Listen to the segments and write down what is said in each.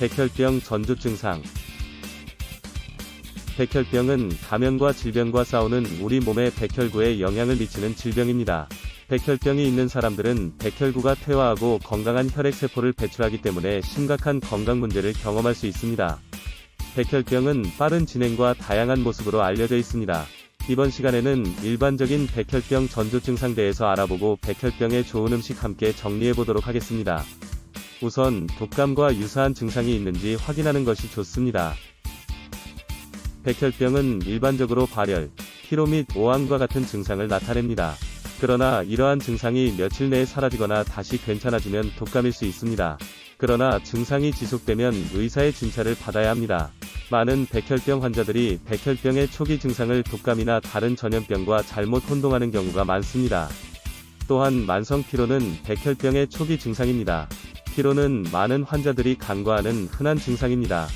백혈병 전조 증상 백혈병은 감염과 질병과 싸우는 우리 몸의 백혈구에 영향을 미치는 질병입니다. 백혈병이 있는 사람들은 백혈구가 퇴화하고 건강한 혈액세포를 배출하기 때문에 심각한 건강 문제를 경험할 수 있습니다. 백혈병은 빠른 진행과 다양한 모습으로 알려져 있습니다. 이번 시간에는 일반적인 백혈병 전조 증상 대해서 알아보고 백혈병에 좋은 음식 함께 정리해 보도록 하겠습니다. 우선 독감과 유사한 증상이 있는지 확인하는 것이 좋습니다. 백혈병은 일반적으로 발열, 피로 및 오한과 같은 증상을 나타냅니다. 그러나 이러한 증상이 며칠 내에 사라지거나 다시 괜찮아지면 독감일 수 있습니다. 그러나 증상이 지속되면 의사의 진찰을 받아야 합니다. 많은 백혈병 환자들이 백혈병의 초기 증상을 독감이나 다른 전염병과 잘못 혼동하는 경우가 많습니다. 또한 만성 피로는 백혈병의 초기 증상입니다. 피로는 많은 환자들이 간과하는 흔한 증상입니다.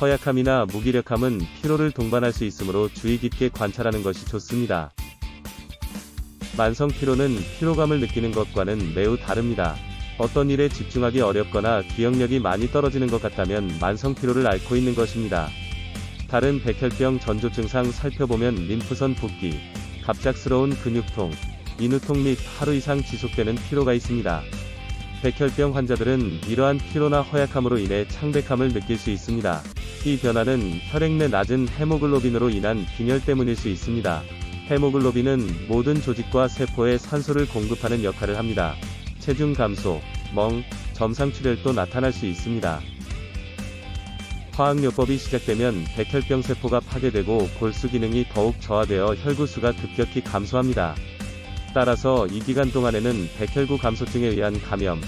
허약함이나 무기력함은 피로를 동반할 수 있으므로 주의 깊게 관찰하는 것이 좋습니다. 만성 피로는 피로감을 느끼는 것과는 매우 다릅니다. 어떤 일에 집중하기 어렵거나 기억력이 많이 떨어지는 것 같다면 만성 피로를 앓고 있는 것입니다. 다른 백혈병 전조 증상 살펴보면 림프선 붓기, 갑작스러운 근육통, 인후통 및 하루 이상 지속되는 피로가 있습니다. 백혈병 환자들은 이러한 피로나 허약함으로 인해 창백함을 느낄 수 있습니다. 이 변화는 혈액 내 낮은 헤모글로빈으로 인한 빈혈 때문일 수 있습니다. 헤모글로빈은 모든 조직과 세포에 산소를 공급하는 역할을 합니다. 체중 감소, 멍, 점상 출혈도 나타날 수 있습니다. 화학요법이 시작되면 백혈병 세포가 파괴되고 골수 기능이 더욱 저하되어 혈구수가 급격히 감소합니다. 따라서 이 기간 동안에는 백혈구 감소증에 의한 감염,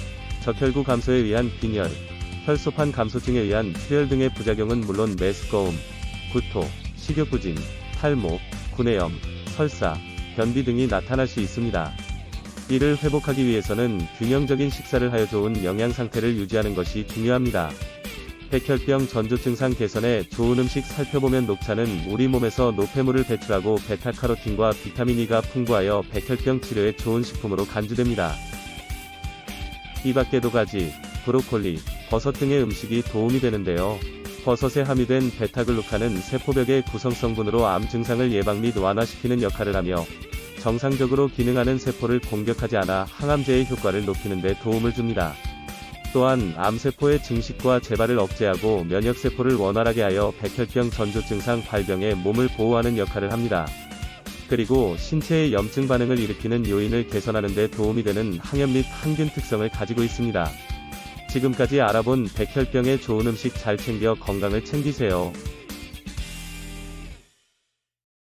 적혈구 감소에 의한 빈혈, 혈소판 감소증에 의한 출혈 등의 부작용은 물론 메스꺼움, 구토, 식욕부진, 탈모, 구내염, 설사, 변비 등이 나타날 수 있습니다. 이를 회복하기 위해서는 균형적인 식사를 하여 좋은 영양 상태를 유지하는 것이 중요합니다. 백혈병 전조 증상 개선에 좋은 음식 살펴보면 녹차는 우리 몸에서 노폐물을 배출하고 베타카로틴과 비타민 E가 풍부하여 백혈병 치료에 좋은 식품으로 간주됩니다. 이 밖에도 가지, 브로콜리, 버섯 등의 음식이 도움이 되는데요. 버섯에 함유된 베타글루칸은 세포벽의 구성성분으로 암 증상을 예방 및 완화시키는 역할을 하며 정상적으로 기능하는 세포를 공격하지 않아 항암제의 효과를 높이는 데 도움을 줍니다. 또한 암세포의 증식과 재발을 억제하고 면역세포를 원활하게 하여 백혈병 전조 증상 발병에 몸을 보호하는 역할을 합니다. 그리고 신체의 염증 반응을 일으키는 요인을 개선하는 데 도움이 되는 항염 및 항균 특성을 가지고 있습니다. 지금까지 알아본 백혈병에 좋은 음식 잘 챙겨 건강을 챙기세요.